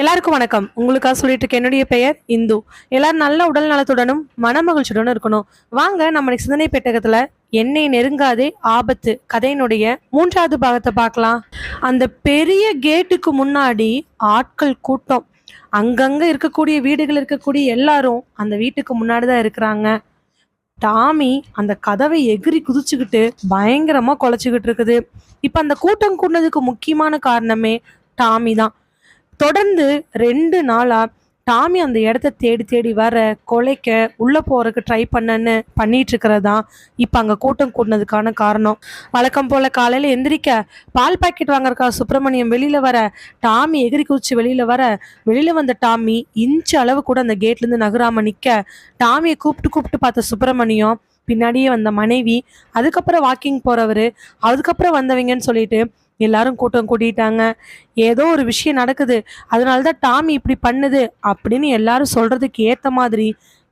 எல்லாருக்கும் வணக்கம். உங்களுக்காக சொல்லிட்டு இருக்க என்னுடைய பெயர் இந்து. எல்லாரும் நல்ல உடல் நலத்துடனும் மனமகிழ்ச்சியுடனும் இருக்கணும். வாங்க நம்ம இன்னைக்கு சிந்தனை பெட்டகத்துல என்னை நெருங்காதே ஆபத்து கதையினுடைய மூன்றாவது பாகத்தை பார்க்கலாம். அந்த பெரிய கேட்டுக்கு முன்னாடி ஆட்கள் கூட்டம். அங்கங்க இருக்கக்கூடிய வீடுகள் இருக்கக்கூடிய எல்லாரும் அந்த வீட்டுக்கு முன்னாடி தான் இருக்கிறாங்க. டாமி அந்த கதவை எகிரி குதிச்சுக்கிட்டு பயங்கரமா குலைச்சுக்கிட்டு இருக்குது. இப்ப அந்த கூட்டம் கூடதுக்கு முக்கியமான காரணமே டாமி தான் தொடர்ந்து ரெண்டு நாளா டாமி அந்த இடத்த தேடி தேடி வர கொலைக்க உள்ள போறதுக்கு ட்ரை பண்ணன்னு பண்ணிட்டு இருக்கிறதா இப்ப அங்க கூட்டம் கூட்டினதுக்கான காரணம். வழக்கம் போல காலையில எந்திரிக்க பால் பாக்கெட் வாங்குறக்கா சுப்பிரமணியம் வெளியில வர டாமி எகிரி குதிச்சு வெளியில வர வெளியில வந்த டாமி இன்ச்சு அளவு கூட அந்த கேட்ல இருந்து நகராம நிக்க டாமியை கூப்பிட்டு கூப்பிட்டு பார்த்த சுப்பிரமணியம் பின்னாடியே வந்த மனைவி அதுக்கப்புறம் வாக்கிங் போறவரு அதுக்கப்புறம் வந்தவங்கன்னு சொல்லிட்டு எல்லாரும் கூட்டம் கூட்டிட்டாங்க. ஏதோ ஒரு விஷயம் நடக்குது. அதனால தான் டாமி இப்படி பண்ணுது அப்படின்னு எல்லாரும் சொல்றதுக்கு ஏற்ற மாதிரி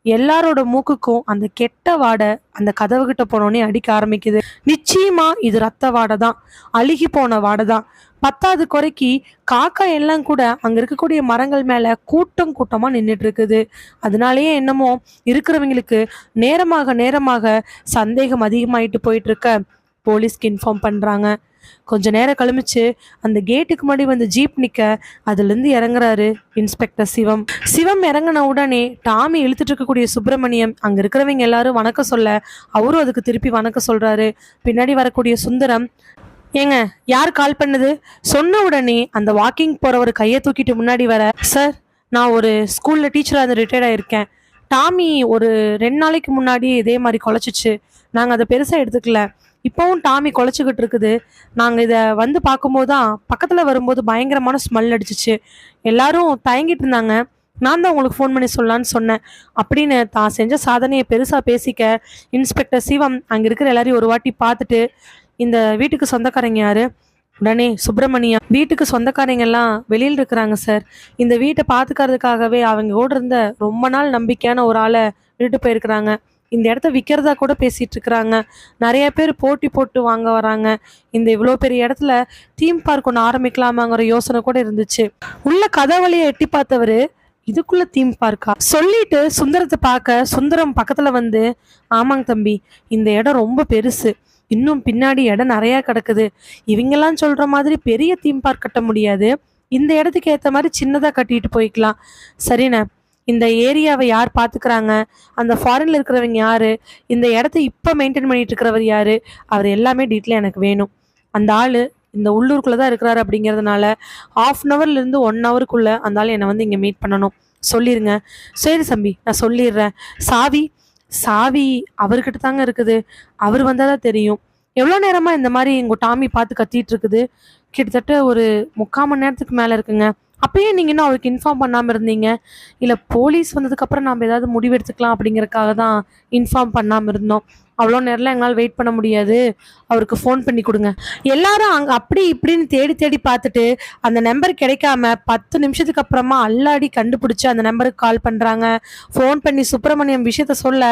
எல்லாரோட மூக்குக்கும் அந்த கெட்ட வாடை அந்த கதவு கிட்ட போனோடனே அடிக்க ஆரம்பிக்குது. நிச்சயமா இது ரத்த வாடை தான் அழுகி போன வாடை தான் பத்தாவது குறைக்கு காக்கா எல்லாம் கூட அங்க இருக்கக்கூடிய மரங்கள் மேல கூட்டம் கூட்டமா நின்றுட்டு இருக்குது அதனாலேயே என்னமோ இருக்கிறவங்களுக்கு நேரமாக நேரமாக சந்தேகம் அதிகமாயிட்டு போயிட்டு இருக்க போலீஸ்க்கு இன்ஃபார்ம் பண்றாங்க. கொஞ்ச நேரம் கழிமிச்சு அந்த கேட்டுக்கு முன்னாடி வந்து ஜீப் நிக்க அதுலேருந்து இறங்குறாரு இன்ஸ்பெக்டர் சிவம். சிவம் இறங்கின உடனே டாமி இழுத்துட்டு இருக்கக்கூடிய சுப்பிரமணியம் அங்க இருக்கிறவங்க எல்லாரும் வணக்கம் சொல்ல அவரும் அதுக்கு திருப்பி வணக்கம் சொல்றாரு. பின்னாடி வரக்கூடிய சுந்தரம் ஏங்க யார் கால் பண்ணது? சொன்ன உடனே அந்த வாக்கிங் போறவர் கையை தூக்கிட்டு முன்னாடி வர சார் நான் ஒரு ஸ்கூல்ல டீச்சராக இருந்து ரிட்டையர்ட் ஆயிருக்கேன். டாமி ஒரு ரெண்டு நாளைக்கு முன்னாடி இதே மாதிரி குலைச்சிச்சு நாங்கள் அதை பெருசாக எடுத்துக்கல. இப்போவும் டாமி குலைச்சிக்கிட்டு இருக்குது. நாங்கள் இதை வந்து பார்க்கும்போது தான் பக்கத்தில் வரும்போது பயங்கரமான ஸ்மெல் அடிச்சிச்சு. எல்லாரும் தயங்கிட்டு இருந்தாங்க. நான் தான் உங்களுக்கு ஃபோன் பண்ணி சொல்லலான்னு சொன்னேன். அப்படின்னு தான் செஞ்ச சாதனையை பெருசாக பேசிக்க இன்ஸ்பெக்டர் சிவம் அங்கே இருக்கிற எல்லாரையும் ஒரு வாட்டி பார்த்துட்டு இந்த வீட்டுக்கு சொந்தக்காரங்க யாரு? உடனே சுப்பிரமணியா வீட்டுக்கு சொந்தக்காரங்க எல்லாம் வெளியில் இருக்கிறாங்க சார் இந்த வீட்டை பார்த்துக்கிறதுக்காகவே அவங்க கூட இருந்த ரொம்ப நாள் நம்பிக்கையான ஒரு ஆளை விட்டுட்டு போயிருக்கிறாங்க. இந்த இடத்த விற்கிறதா கூட பேசிகிட்டு இருக்கிறாங்க நிறைய பேர் போட்டி போட்டு வாங்க வராங்க. இந்த இவ்வளோ பெரிய இடத்துல தீம் பார்க் ஒன்று ஆரம்பிக்கலாமாங்கிற யோசனை கூட இருந்துச்சு. உள்ள கதவழியை எட்டி பார்த்தவர் இதுக்குள்ள தீம் பார்க்கா சொல்லிட்டு சுந்தரத்தை பார்க்க சுந்தரம் பக்கத்துல வந்து ஆமாங்க தம்பி இந்த இடம் ரொம்ப பெருசு. இன்னும் பின்னாடி இடம் நிறையா கிடக்குது. இவங்கெல்லாம் சொல்கிற மாதிரி பெரிய தீம் பார்க் கட்ட முடியாது. இந்த இடத்துக்கு ஏற்ற மாதிரி சின்னதாக கட்டிட்டு போய்க்கலாம். சரிண்ணே இந்த ஏரியாவை யார் பார்த்துக்கிறாங்க? அந்த ஃபாரினில் இருக்கிறவங்க யார்? இந்த இடத்த இப்போ மெயின்டைன் பண்ணிட்டு இருக்கிறவர் யார்? அவர் எல்லாமே டீட்டெயில் எனக்கு வேணும். அந்த ஆள் இந்த உள்ளூருக்குள்ளே தான் இருக்கிறாரு அப்படிங்கிறதுனால ஆஃப் அன் ஹவர்லேருந்து ஒன் ஹவருக்குள்ளே அந்த ஆள் என்னை வந்து இங்கே மீட் பண்ணணும். சொல்லிடுங்க சரி தம்பி நான் சொல்லிடுறேன். சாவி சாவி அவர்கிட்ட தாங்க இருக்குது. அவர் வந்தால் தான் தெரியும். எவ்வளோ நேரமாக இந்த மாதிரி எங்கள் டாமி பார்த்து கத்திட்டு இருக்குது? கிட்டத்தட்ட ஒரு முக்கால் மணி நேரத்துக்கு மேலே இருக்குங்க. அப்பயே நீங்கள் இன்னும் அவருக்கு இன்ஃபார்ம் பண்ணாமல் இருந்தீங்க. இல்லை போலீஸ் வந்ததுக்கப்புறம் நாம் ஏதாவது முடிவு எடுத்துக்கலாம் தான் இன்ஃபார்ம் பண்ணாமல் இருந்தோம். அவ்வளோ நேரம்லாம் எங்களால் வெயிட் பண்ண முடியாது. அவருக்கு ஃபோன் பண்ணி கொடுங்க. எல்லாரும் அங்கே அப்படி இப்படின்னு தேடி தேடி பார்த்துட்டு அந்த நம்பர் கிடைக்காம பத்து நிமிஷத்துக்கு அப்புறமா அல்லாடி கண்டுபிடிச்சி அந்த நம்பருக்கு கால் பண்ணுறாங்க ஃபோன் பண்ணி சுப்பிரமணியம் விஷயத்த சொல்ல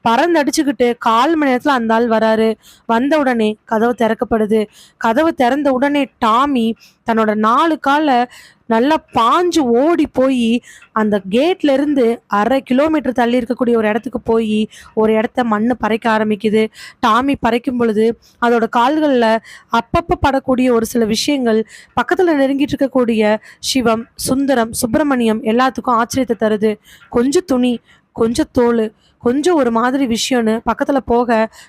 பறந்து அடிச்சுக்கிட்டு கால் மணி நேரத்தில் அந்த ஆள் வராரு. வந்த உடனே கதவு திறக்கப்படுது. கதவு திறந்த உடனே டாமி தன்னோட நாலு காலை நல்லா பாஞ்சு ஓடி போய் அந்த கேட்லேருந்து அரை கிலோமீட்டர் தள்ளி இருக்கக்கூடிய ஒரு இடத்துக்கு போய் ஒரு இடத்த மண் பறைக்க ஆரம்பிக்குது. டாமி பறைக்கும் பொழுது அதோட கால்களில் அப்பப்போ படக்கூடிய ஒரு சில விஷயங்கள் பக்கத்தில் நெருங்கிட்டு இருக்கக்கூடிய சிவம் சுந்தரம் சுப்பிரமணியம் எல்லாத்துக்கும் ஆச்சரியத்தை தருது. கொஞ்சம் துணி கொஞ்சம் தோல் கொஞ்சம் ஒரு மாதிரி விஷயம்னு பக்கத்தில் போக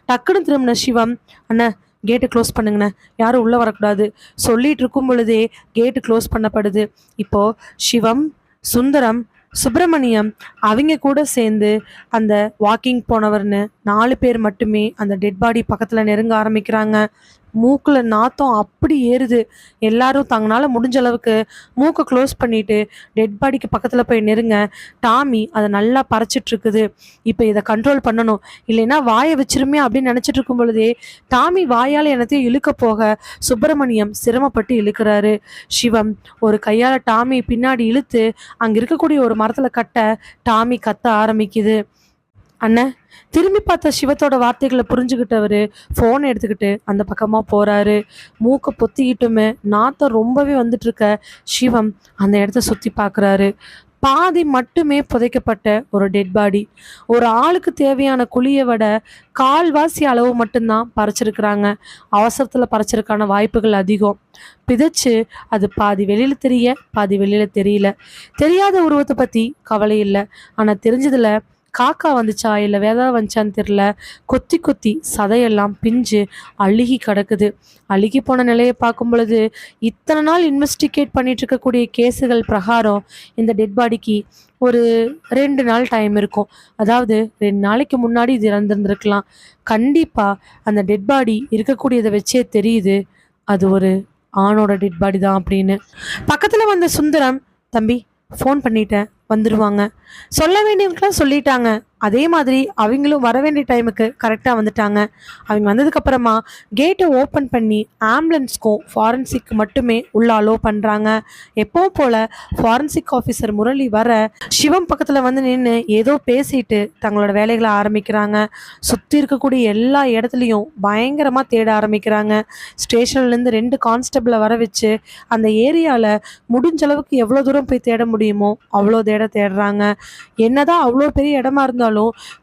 டக்குன்னு திரும்பின சிவம் அண்ணன் கேட்டு க்ளோஸ் பண்ணுங்கண்ணே. யாரும் உள்ளே வரக்கூடாது. சொல்லிட்டு இருக்கும் பொழுதே கேட்டு க்ளோஸ் பண்ணப்படுது. இப்போது சிவம் சுந்தரம் சுப்பிரமணியம் அவங்க கூட சேர்ந்து அந்த வாக்கிங் போனவர்னு நாலு பேர் மட்டுமே அந்த டெட் பாடி பக்கத்தில் நெருங்க ஆரம்பிக்கிறாங்க. மூக்கில் நாத்தம் அப்படி ஏறுது. எல்லாரும் தங்களால் முடிஞ்ச அளவுக்கு மூக்கை க்ளோஸ் பண்ணிட்டு டெட் பாடிக்கு பக்கத்தில் போய் நெருங்க. டாமி அதை நல்லா பறைச்சிட்ருக்குது. இப்போ இதை கண்ட்ரோல் பண்ணணும். இல்லைன்னா வாயை வச்சிருமே அப்படின்னு நினச்சிட்டு இருக்கும் பொழுதே டாமி வாயால் எனத்தையும் இழுக்க போக சுப்பிரமணியம் சிரமப்பட்டு இழுக்கிறாரு. சிவம் ஒரு கையால் டாமி பின்னாடி இழுத்து அங்கே இருக்கக்கூடிய ஒரு மரத்தில் கட்ட டாமி கத்த ஆரம்பிக்குது. அண்ணன் திரும்பி பார்த்த சிவத்தோட வார்த்தைகளை புரிஞ்சுக்கிட்டவர் ஃபோனை எடுத்துக்கிட்டு அந்த பக்கமாக போகிறாரு மூக்கை பொத்திக்கிட்டுமே நாத்தம் ரொம்பவே வந்துட்டு இருக்க சிவம் அந்த இடத்த சுற்றி பார்க்குறாரு பாதி மட்டுமே புதைக்கப்பட்ட ஒரு டெட் பாடி ஒரு ஆளுக்கு தேவையான குழியை விட கால்வாசி அளவு மட்டும்தான் பறிச்சிருக்கிறாங்க. அவசரத்தில் பறிச்சிருக்கான வாய்ப்புகள் அதிகம். பிதைச்சு அது பாதி வெளியில் தெரிய பாதி வெளியில் தெரியல. தெரியாத உருவத்தை பற்றி கவலை இல்லை. ஆனால் தெரிஞ்சதில் காக்கா வந்துச்சா? இல்லை வேதா வந்துச்சான்னு தெரில கொத்தி கொத்தி சதையெல்லாம் பிஞ்சு அழுகி கிடக்குது. அழுகி போன நிலையை பார்க்கும் பொழுது இத்தனை நாள் இன்வெஸ்டிகேட் பண்ணிட்டு இருக்கக்கூடிய கேஸுகள் பிரகாரம் இந்த டெட் பாடிக்கு ஒரு ரெண்டு நாள் டைம் இருக்கும். அதாவது ரெண்டு நாளைக்கு முன்னாடி இது இறந்துருந்துருக்கலாம். கண்டிப்பாக அந்த டெட் பாடி இருக்கக்கூடியதை வச்சே தெரியுது. அது ஒரு ஆணோட டெட் பாடி தான் அப்படின்னு. பக்கத்தில் வந்த சுந்தரம் தம்பி ஃபோன் பண்ணிட்டேன். வந்துடுவாங்க சொல்ல வேண்டியவங்களாம் சொல்லிட்டாங்க. அதே மாதிரி அவங்களும் வர வேண்டிய டைமுக்கு கரெக்டாக வந்துட்டாங்க. அவங்க வந்ததுக்கப்புறமா கேட்டை ஓப்பன் பண்ணி ஆம்புலன்ஸ்க்கும் ஃபாரன்சிக் மட்டுமே உள்ள அலோவ் பண்ணுறாங்க எப்போவும் போல் ஃபாரன்சிக் ஆஃபீஸர் முரளி வர சிவம் பக்கத்தில் வந்து நின்று ஏதோ பேசிட்டு தங்களோட வேலைகளை ஆரம்பிக்கிறாங்க. சுற்றி இருக்கக்கூடிய எல்லா இடத்துலையும் பயங்கரமாக தேட ஆரம்பிக்கிறாங்க. ஸ்டேஷன்லேருந்து ரெண்டு கான்ஸ்டபிளை வர வச்சு அந்த ஏரியாவில் முடிஞ்ச அளவுக்கு எவ்வளோ தூரம் போய் தேட முடியுமோ அவ்வளோ தேட தேடுறாங்க. என்னதான் அவ்வளோ பெரிய இடமா இருந்தாலும்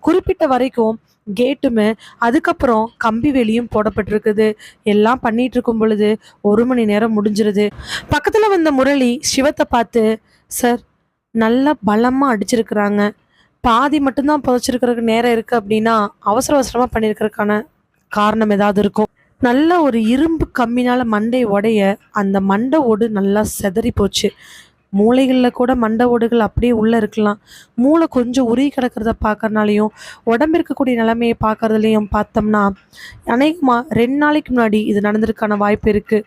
குறிப்பிட்ட வரைக்கும் கேட்டுமே அதுக்கப்புறம் கம்பி வேலியும் போடப்பட்டிருக்குது. எல்லாம் பண்ணிட்டு இருக்கும் பொழுது ஒரு மணி நேரம் முடிஞ்சிருது. பக்கத்துல வந்த முரளி சிவத்தை பார்த்து சார் நல்லா பலமா அடிச்சிருக்கிறாங்க. பாதி மட்டும்தான் புதைச்சிருக்கிறதுக்கு நேரம் இருக்கு அப்படின்னா அவசர அவசரமா பண்ணியிருக்கிறதுக்கான காரணம் ஏதாவது இருக்கும்? நல்ல ஒரு இரும்பு கம்மினால மண்டை உடைய அந்த மண்டை ஓடு நல்லா செதறி போச்சு மூளைகளில் கூட மண்டை ஓடுகள் அப்படியே உள்ளே இருக்கலாம். மூளை கொஞ்சம் உருகி கிடக்கிறத பார்க்கறனாலையும் உடம்பு இருக்கக்கூடிய நிலைமையை பார்க்கறதுலையும் பார்த்தோம்னா அநேகமாக ரெண்டு நாளைக்கு முன்னாடி இது நடந்திருக்கான வாய்ப்பு இருக்குது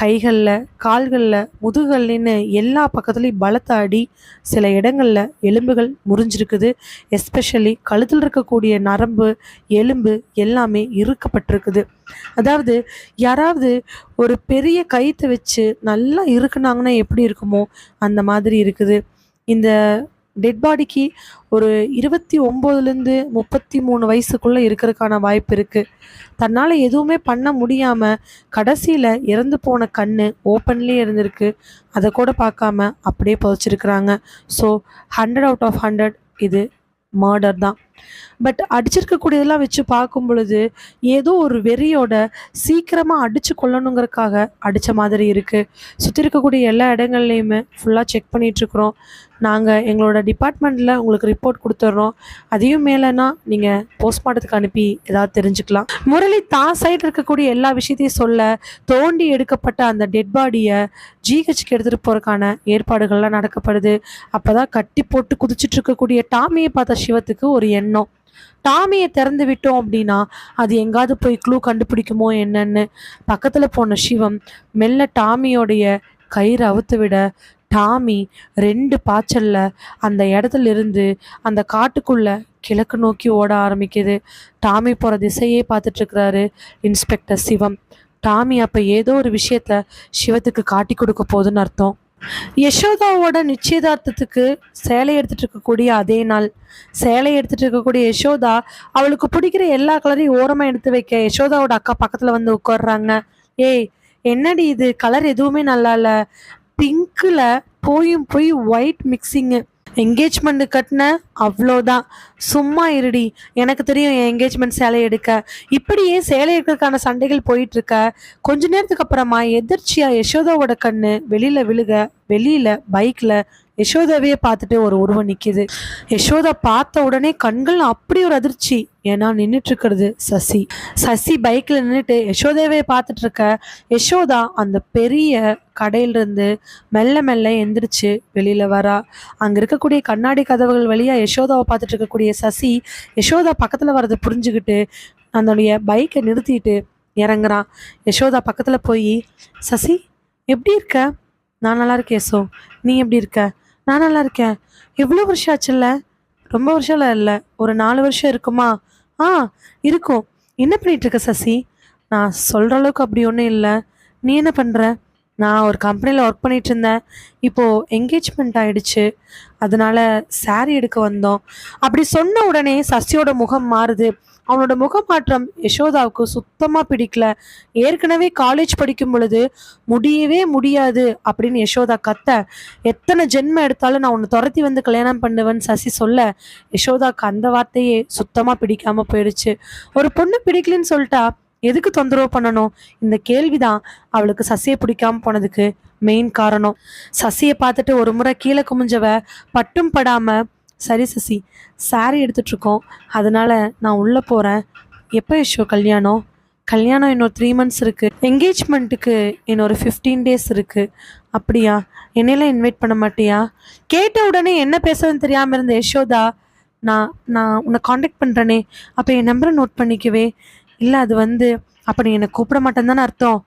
கைகளில் கால்களில் முதுகல்னு எல்லா பக்கத்துலேயும் பலத்த அடி சில இடங்களில் எலும்புகள் முறிஞ்சிருக்குது. எஸ்பெஷலி கழுத்தில் இருக்கக்கூடிய நரம்பு எலும்பு எல்லாமே இறுக்கப்பட்டிருக்குது. அதாவது யாராவது ஒரு பெரிய கயிற்று வச்சு நல்லா இருக்குனாங்கன்னா எப்படி இருக்குமோ அந்த மாதிரி இருக்குது. இந்த டெட் பாடிக்கு ஒரு இருபத்தி ஒம்போதுலேருந்து முப்பத்தி மூணு வயசுக்குள்ளே இருக்கிறதுக்கான வாய்ப்பு இருக்குது தன்னால் எதுவுமே பண்ண முடியாமல் கடைசியில் இறந்து போன கண் ஓப்பன்லேயே இருந்திருக்கு. அதை கூட பார்க்காம அப்படியே புதைச்சிருக்கிறாங்க. So hundred out of hundred இது மர்டர் தான். பட் அடிச்சிருக்கக்கூடியதெல்லாம் வச்சு பார்க்கும் பொழுது ஏதோ ஒரு வெறியோட சீக்கிரமாக அடித்து கொள்ளணுங்கிறதுக்காக அடித்த மாதிரி இருக்குது சுற்றி இருக்கக்கூடிய எல்லா இடங்கள்லையுமே ஃபுல்லாக செக் பண்ணிகிட்ருக்குறோம் நாங்கள் எங்களோட டிபார்ட்மெண்ட்டில் உங்களுக்கு ரிப்போர்ட் கொடுத்துட்றோம் அதையும் மேலேனா நீங்கள் போஸ்ட்மார்ட்டத்துக்கு அனுப்பி ஏதாவது தெரிஞ்சுக்கலாம். முரளி தான் சைடு இருக்கக்கூடிய எல்லா விஷயத்தையும் சொல்ல தோண்டி எடுக்கப்பட்ட அந்த டெட் பாடியை ஜிஹெச்சுக்கு எடுத்துகிட்டு போகிறக்கான ஏற்பாடுகள்லாம் நடக்கப்படுது. அப்போ தான் கட்டி போட்டு குதிச்சிட்டு இருக்கக்கூடிய டாமியை பார்த்த சிவத்துக்கு ஒரு எண்ணம். டாமியை திறந்து விட்டோம் அப்படின்னா அது எங்காவது போய் க்ளூ கண்டுபிடிக்குமோ என்னன்னு. பக்கத்தில் போன சிவம் மெல்ல டாமியோடைய கயிறு அவுத்து விட டாமி ரெண்டு பாய்ச்சல்ல அந்த இடத்துல இருந்து அந்த காட்டுக்குள்ள கிழக்கு நோக்கி ஓட ஆரம்பிக்குது. டாமி போகிற திசையே பார்த்துட்ருக்கிறாரு இன்ஸ்பெக்டர் சிவம். டாமி அப்போ ஏதோ ஒரு விஷயத்த சிவத்துக்கு காட்டி கொடுக்க போகுதுன்னு அர்த்தம். யசோதாவோட நிச்சயதார்த்தத்துக்கு சேலை எடுத்துட்டு இருக்கக்கூடிய அதே நாள். சேலை எடுத்துட்டு இருக்கக்கூடிய யசோதா அவளுக்கு பிடிக்கிற எல்லா கலரையும் ஓரமாக எடுத்து வைக்க யசோதாவோட அக்கா பக்கத்தில் வந்து உட்கார்றாங்க. ஏய் என்னடி இது? கலர் எதுவுமே நல்லா இல்லை. பிங்க்கில் போயும் போய் ஒயிட் மிக்சிங்கு என்கேஜ்மெண்ட் கட்டின அவ்வளோதான். சும்மா இருடி. எனக்கு தெரியும் என் என்கேஜ்மெண்ட் சேலை எடுக்க. இப்படியே சேலை எடுக்கிறதுக்கான சண்டைகள் போயிட்டுருக்க. கொஞ்ச நேரத்துக்கு அப்புறமா எதிர்ச்சியாக யசோதாவோட கண்ணு வெளியில் விழுக வெளியில் பைக்கில் யசோதாவையே பார்த்துட்டு ஒரு உருவம் நிற்கிது யசோதா பார்த்த உடனே கண்கள் அப்படி ஒரு அதிர்ச்சி. ஏன்னா நின்றுட்டு இருக்கிறது சசி. சசி பைக்கில் நின்றுட்டு யசோதாவே பார்த்துட்டு இருக்க யசோதா அந்த பெரிய கடையிலிருந்து மெல்ல மெல்ல எந்திரிச்சு வெளியில் வரா. அங்கே இருக்கக்கூடிய கண்ணாடி கதவுகள் வழியாக யசோதாவை பார்த்துட்டு இருக்கக்கூடிய சசி யசோதா பக்கத்தில் வரதை புரிஞ்சுக்கிட்டு அதனுடைய பைக்கை நிறுத்திட்டு இறங்குறான் யசோதா பக்கத்தில் போய் சசி எப்படி இருக்க? நான் நல்லா இருக்கேன் யசோ. நீ எப்படி இருக்க? நான் நல்லா இருக்கேன். எவ்வளோ வருஷம் ஆச்சுல்ல? ரொம்ப வருஷம்லாம் இல்லை. ஒரு நாலு வருஷம் இருக்குமா? ஆ இருக்கும். என்ன பண்ணிகிட்ருக்க சசி? நான் சொல்கிற அளவுக்கு அப்படி ஒன்றும் இல்லை. நீ என்ன பண்ணுற நான் ஒரு கம்பெனியில் ஒர்க் பண்ணிட்டு இருந்தேன் இப்போது என்கேஜ்மெண்ட் ஆகிடுச்சு அதனால் சாரீ எடுக்க வந்தோம். அப்படி சொன்ன உடனே சசியோட முகம் மாறுது. அவனோட முகமாற்றம் யசோதாவுக்கு சுத்தமாக பிடிக்கல. ஏற்கனவே காலேஜ் படிக்கும் பொழுது முடியவே முடியாது அப்படின்னு யசோதா கத்த எத்தனை ஜென்மம் எடுத்தாலும் நான் உன்னை துரத்தி வந்து கல்யாணம் பண்ணுவேன்னு சசி சொல்ல யசோதாவுக்கு அந்த வார்த்தையே சுத்தமாக பிடிக்காமல் போயிடுச்சு. ஒரு பொண்ணு பிடிக்கலன்னு சொல்லிட்டா எதுக்கு தொந்தரவு பண்ணணும்? இந்த கேள்விதான் அவளுக்கு சசியை பிடிக்காம போனதுக்கு மெயின் காரணம். சசியை பார்த்துட்டு ஒரு முறை கீழே குமிஞ்சவ பட்டும் படாமல் சரி சசி சாரி எடுத்துட்ருக்கோம் அதனால் நான் உள்ளே போகிறேன் எப்போ யஷோ கல்யாணம்? கல்யாணம் இன்னொரு த்ரீ மந்த்ஸ் இருக்குது என்கேஜ்மெண்ட்டுக்கு இன்னொரு ஃபிஃப்டீன் டேஸ் இருக்குது அப்படியா? என்னையெல்லாம் இன்வைட் பண்ண மாட்டியா? கேட்ட உடனே என்ன பேசுறதுன்னு தெரியாமல் இருந்த யசோதா நான் நான் உன்னை காண்டாக்ட் பண்ணுறேனே அப்போ என் நம்பரை நோட் பண்ணிக்கவே. இல்லை அது வந்து அப்போ நீ என்னை கூப்பிட மாட்டேன்னு தானே அர்த்தம்?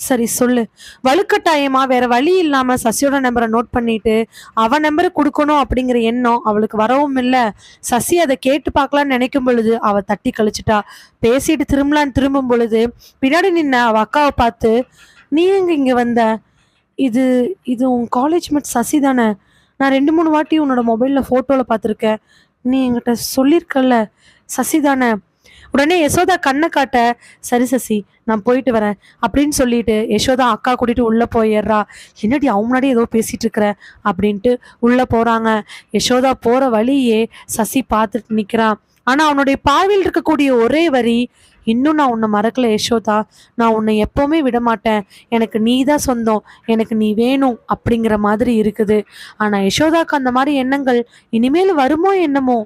சரி சொல்லு. வலுக்கட்டாயமா வேற வழி இல்லாம சசியோட நம்பரை நோட் பண்ணிட்டு அவ நம்பரை கொடுக்கணும் அப்படிங்கிற எண்ணம் அவளுக்கு வரவும் இல்லை. சசி அதை கேட்டு பார்க்கலான்னு நினைக்கும் பொழுது அவ தட்டி கழிச்சிட்டா. பேசிட்டு திரும்பலான்னு திரும்பும் பொழுது பின்னாடி நின்ன அவ அக்காவை பார்த்து நீ எங்க இங்க வந்த? இது இது உன் காலேஜ் மேட் சசி தானே? நான் ரெண்டு மூணு வாட்டி உன்னோட மொபைலில் ஃபோட்டோவில் பார்த்துருக்கேன். நீ என்கிட்ட சொல்லியிருக்கல்ல சசி தானே? உடனே யசோதா கண்ணை காட்ட சரி சசி நான் போயிட்டு வரேன். அப்படின்னு சொல்லிட்டு யசோதா அக்கா கூட்டிட்டு உள்ள போயிடுறா. என்னடி அவன் முன்னாடி ஏதோ பேசிட்டு இருக்கிற? அப்படின்ட்டு உள்ள போறாங்க. யசோதா போற வழியே சசி பார்த்துட்டு நிக்கிறான். ஆனா அவனுடைய பார்வையில் இருக்கக்கூடிய ஒரே வரி இன்னும் நான் உன்னை மறக்கல யசோதா. நான் உன்னை எப்பவுமே விட மாட்டேன் எனக்கு நீ தான் சொந்தம். எனக்கு நீ வேணும். அப்படிங்கிற மாதிரி இருக்குது. ஆனா யசோதாக்கு அந்த மாதிரி எண்ணங்கள் இனிமேல் வருமோ என்னமோ?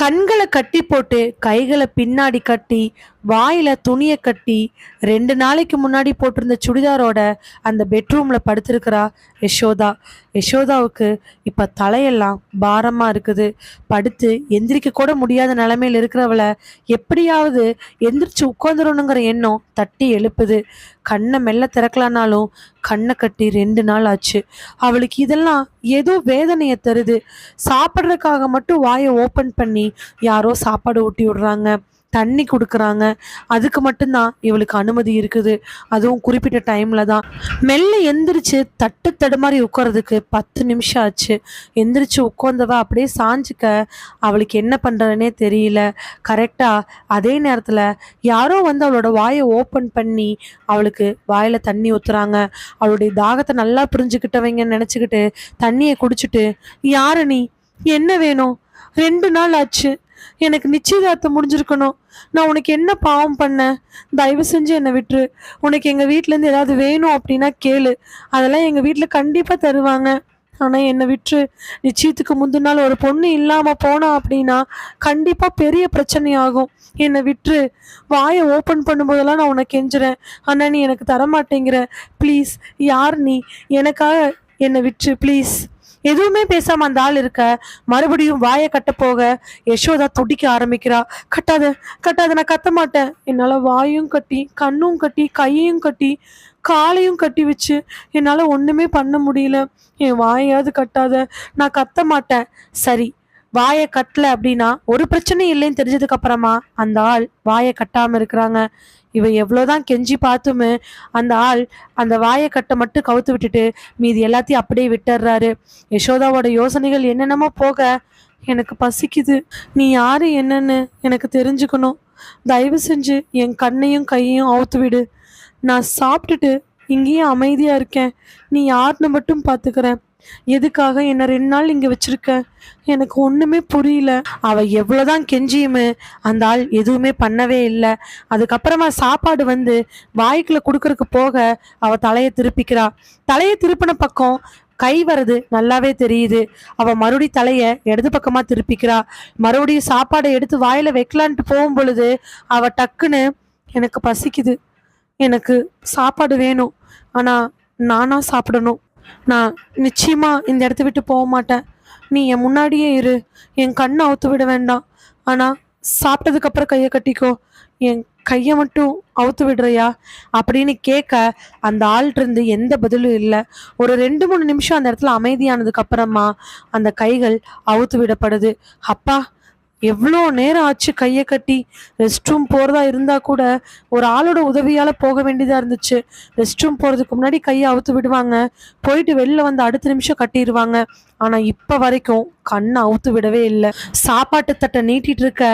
கண்களை கட்டி போட்டு கைகளை பின்னாடி கட்டி வாயில துணியை கட்டி ரெண்டு நாளைக்கு முன்னாடி போட்டிருந்த சுடிதாரோட அந்த பெட்ரூம்ல படுத்திருக்கிறா யசோதா. யசோதாவுக்கு இப்ப தலையெல்லாம் பாரமா இருக்குது. படுத்து எந்திரிக்க கூட முடியாத நிலைமையில இருக்கிறவளை எப்படியாவது எந்திரிச்சு உட்காந்துடணுங்கிற எண்ணம் தட்டி எழுப்புது. கண்ணை மெல்ல திறக்கலானாலும் கண்ணை கட்டி ரெண்டு நாள் ஆச்சு. அவளுக்கு இதெல்லாம் ஏதோ வேதனையை தருது. சாப்பிட்றதுக்காக மட்டும் வாயை ஓப்பன் பண்ணி யாரோ சாப்பாடு ஊட்டி விடுறாங்க. தண்ணி கொடுக்குறாங்க. அதுக்கு மட்டும்தான் இவளுக்கு அனுமதி இருக்குது. அதுவும் குறிப்பிட்ட டைம்ல தான். மெல்ல எந்திரிச்சு தட்டு தடுமாறி உட்கார்றதுக்கு பத்து நிமிஷம் ஆச்சு. எந்திரிச்சு உட்காந்தவ அப்படியே சாஞ்சிக்க அவளுக்கு என்ன பண்றதுனே தெரியல. கரெக்டா அதே நேரத்துல யாரோ வந்து அவளோட வாயை ஓப்பன் பண்ணி அவளுக்கு வாயில தண்ணி ஊத்துறாங்க. அவளுடைய தாகத்தை நல்லா புரிஞ்சுக்கிட்டவங்கன்னு நினச்சிக்கிட்டு தண்ணியை குடிச்சிட்டு யாரு நீ என்ன வேணும்? ரெண்டு நாள் ஆச்சு. எனக்கு நிச்சயதார்த்தம் முடிஞ்சிருக்கணும். நான் உனக்கு என்ன பாவம் பண்ணேன் தயவு செஞ்சு என்னை விட்டுரு. உனக்கு எங்கள் வீட்டிலேருந்து ஏதாவது வேணும் அப்படின்னா கேளு. அதெல்லாம் எங்கள் வீட்டில் கண்டிப்பாக தருவாங்க. ஆனால் என்னை விட்டுரு. நிச்சயத்துக்கு முந்தின நாள் ஒரு பொண்ணு இல்லாமல் போனா அப்படின்னா கண்டிப்பாக பெரிய பிரச்சனை ஆகும். என்னை விட்டுரு. வாயை ஓப்பன் பண்ணும்போதெல்லாம் நான் உனக்கு கெஞ்சுறேன். ஆனால் நீ எனக்கு தரமாட்டேங்கிற. ப்ளீஸ் யார் நீ? எனக்காக என்னை விட்டுரு. ப்ளீஸ் எதுவுமே பேசாம அந்த ஆள் இருக்க. மறுபடியும் வாயை கட்ட போக யசோதா துடிக்க ஆரம்பிக்கிறா. கட்டாத கட்டாத நான் கத்த மாட்டேன். என்னால வாயும் கட்டி கண்ணும் கட்டி கையையும் கட்டி காலையும் கட்டி வச்சு என்னால ஒண்ணுமே பண்ண முடியல. என் வாயாவது கட்டாத நான் கத்த மாட்டேன். சரி வாயை கட்டல அப்படின்னா ஒரு பிரச்சனையும் இல்லைன்னு தெரிஞ்சதுக்கு அப்புறமா அந்த ஆள் வாயை கட்டாம இருக்கிறாங்க. இவ எவ்வளோதான் கெஞ்சி பார்த்துமே அந்த ஆள் அந்த வாயை கட்டை மட்டும் கவுத்து விட்டுட்டு மீதி எல்லாத்தையும் அப்படியே விட்டுறாரு யசோதாவோட யோசனைகள் என்னென்னமோ போக எனக்கு பசிக்குது. நீ யாரு என்னன்னு எனக்கு தெரிஞ்சுக்கணும். தயவு செஞ்சு என் கண்ணையும் கையையும் அவுத்து விடு. நான் சாப்பிட்டுட்டு இங்கேயும் அமைதியா இருக்கேன். நீ யாருன்னு மட்டும் பாத்துக்கிறேன் எதுக்காக என்னை ரெண்டு நாள் இங்கே வச்சிருக்க? எனக்கு ஒன்றுமே புரியல. அவள் எவ்வளோதான் கெஞ்சியுமே அந்த ஆள் எதுவுமே பண்ணவே இல்லை. அதுக்கப்புறமா சாப்பாடு வந்து வாய்க்குள்ள கொடுக்கறக்கு போக அவள் தலையை திருப்பிக்கிறா. தலையை திருப்பின பக்கம் கை வருது நல்லாவே தெரியுது. அவ மறுபடி தலைய இடது பக்கமா திருப்பிக்கிறா. மறுபடியும் சாப்பாடை எடுத்து வாயில வைக்கலான்ட்டு போகும் பொழுது அவ டக்குன்னு எனக்கு பசிக்குது. எனக்கு சாப்பாடு வேணும். ஆனா நானா சாப்பிடணும். நான் நிச்சயமாக இந்த இடத்த விட்டு போக மாட்டேன். நீ என் முன்னாடியே இரு. என் கண்ணை அவுத்து விட வேண்டாம். ஆனால் சாப்பிட்டதுக்கப்புறம் கையை கட்டிக்கோ. என் கையை மட்டும் அவுத்து விடுறியா? அப்படின்னு கேட்க அந்த ஆள்கிட்டருந்து எந்த பதிலும் இல்லை. ஒரு ரெண்டு மூணு நிமிஷம் அந்த இடத்துல அமைதியானதுக்கு அப்புறமா அந்த கைகள் அவுத்து விடப்படுது. அப்பா எவ்வளோ நேரம் ஆச்சு கையை கட்டி? ரெஸ்ட் ரூம் போகிறதா இருந்தால் கூட ஒரு ஆளோட உதவியால் போக வேண்டியதாக இருந்துச்சு. ரெஸ்ட் ரூம் போகிறதுக்கு முன்னாடி கையை அவுத்து விடுவாங்க. போயிட்டு வெளில வந்து அடுத்த நிமிஷம் கட்டிடுவாங்க ஆனால் இப்போ வரைக்கும் கண்ணை அவுத்து விடவே இல்லை. சாப்பாட்டு தட்டை நீட்டிட்டு இருக்க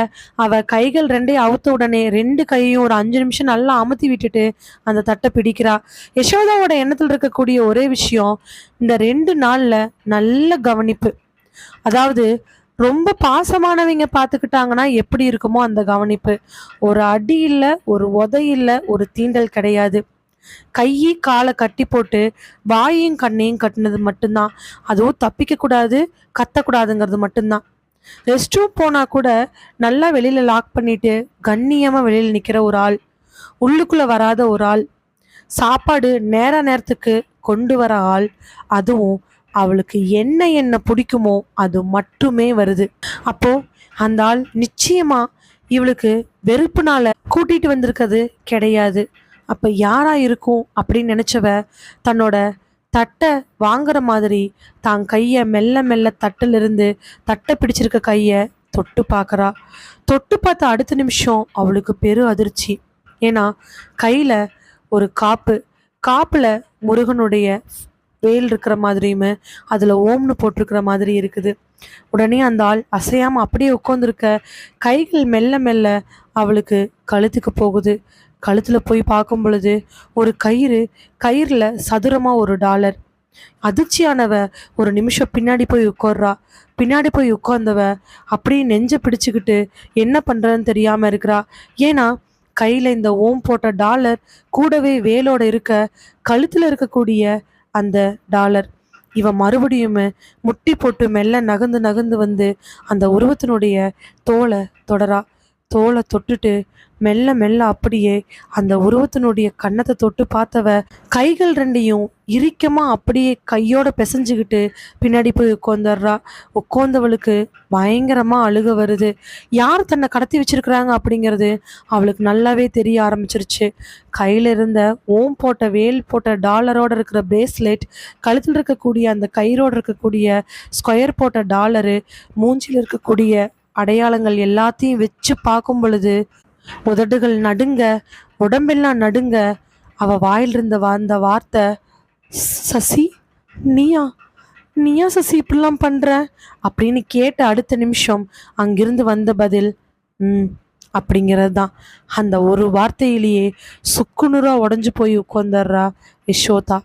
அவ கைகள் ரெண்டையும் அவுத்த உடனே ரெண்டு கையையும் ஒரு அஞ்சு நிமிஷம் நல்லா அமுத்தி விட்டுட்டு அந்த தட்டை பிடிக்கிறா. யசோதாவோட எண்ணத்தில் இருக்கக்கூடிய ஒரே விஷயம் இந்த ரெண்டு நாளில் நல்ல கவனிப்பு. அதாவது ரொம்ப பாசமானவங்க பார்த்துக்கிட்டாங்கன்னா எப்படி இருக்குமோ அந்த கவனிப்பு. ஒரு அடி இல்லை ஒரு உதை இல்லை ஒரு தீண்டல் கிடையாது. கையை காலை கட்டி போட்டு வாயையும் கண்ணையும் கட்டினது மட்டும்தான். அதுவும் தப்பிக்கக்கூடாது கத்தக்கூடாதுங்கிறது மட்டும்தான். ரெஸ்ட் ரூம் போனால் கூட நல்லா வெளியில் லாக் பண்ணிட்டு கண்ணியமாக வெளியில் நிற்கிற ஒரு ஆள் உள்ளுக்குள்ளே வராத ஒரு ஆள் சாப்பாடு நேர நேரத்துக்கு கொண்டு வர ஆள் அதுவும் அவளுக்கு என்ன என்ன பிடிக்குமோ அது மட்டுமே வருது. அப்போ அந்த ஆள் நிச்சயமா இவளுக்கு வெறுப்புனால கூட்டிட்டு வந்திருக்கிறது கிடையாது. அப்ப யாரா இருக்கும் அப்படின்னு நினைச்சவ தன்னோட தட்டை வாங்குற மாதிரி தான் கையை மெல்ல மெல்ல தட்டிலிருந்து தட்டை பிடிச்சிருக்க கையை தொட்டு பார்க்கறா தொட்டு பார்த்த அடுத்த நிமிஷம் அவளுக்கு பெரு அதிர்ச்சி. ஏன்னா கையில் ஒரு காப்பு. காப்பில் முருகனுடைய வேல் இருக்கிற மாதிரியுமே அதில் ஓம்னு போட்டிருக்கிற மாதிரி இருக்குது. உடனே அந்த ஆள் அசையாமல் அப்படியே உட்காந்துருக்க கைகள் மெல்ல மெல்ல அவளுக்கு கழுத்துக்கு போகுது. கழுத்தில் போய் பார்க்கும் பொழுது ஒரு கயிறு கயிறில் சதுரமாக ஒரு டாலர். அதிர்ச்சியானவ ஒரு நிமிஷம் பின்னாடி போய் உட்கார்றா. பின்னாடி போய் உட்கார்ந்தவ அப்படியே நெஞ்சை பிடிச்சுக்கிட்டு என்ன பண்ணுறதுன்னு தெரியாமல் இருக்கிறா. ஏன்னா கையில் இந்த ஓம் போட்ட டாலர் கூடவே வேலோட இருக்க கழுத்தில் இருக்கக்கூடிய அந்த டாலர். இவன் மறுபடியும் முட்டி போட்டு மெல்ல நகர்ந்து நகர்ந்து வந்து அந்த உருவத்தினுடைய தோலை தொடரா. தோலை தொட்டுட்டு மெல்ல மெல்ல அப்படியே அந்த உருவத்தினுடைய கன்னத்தை தொட்டு பார்த்தவ கைகள் ரெண்டையும் இறுக்கமாக அப்படியே கையோட பிசைஞ்சுக்கிட்டு பின்னாடி போய் உட்காந்துடுறா உட்காந்தவளுக்கு பயங்கரமாக அழுக வருது. யார் தன்னை கடத்தி வச்சிருக்கிறாங்க அப்படிங்கிறது அவளுக்கு நல்லாவே தெரிய ஆரம்பிச்சிருச்சு. கையில் இருந்த ஓம் போட்ட வேல் போட்ட டாலரோட இருக்கிற பிரேஸ்லெட் கழுத்தில் இருக்கக்கூடிய அந்த கயிறோட இருக்கக்கூடிய ஸ்கொயர் போட்ட டாலரு மூஞ்சில் இருக்கக்கூடிய அடையாளங்கள் எல்லாத்தையும் வச்சு பார்க்கும் பொழுது உதடுகள் நடுங்க உடம்பெல்லாம் நடுங்க அவ வாயில் இருந்த வந்த வார்த்தை சசி நீயா? நீயா சசி இப்படிலாம் பண்ற? அப்படின்னு கேட்ட அடுத்த நிமிஷம் அங்கிருந்து வந்த பதில் ம் அப்படிங்கிறது தான். அந்த ஒரு வார்த்தையிலேயே சுக்குநூறா உடஞ்சு போய் உட்காந்துடுறா யசோதா.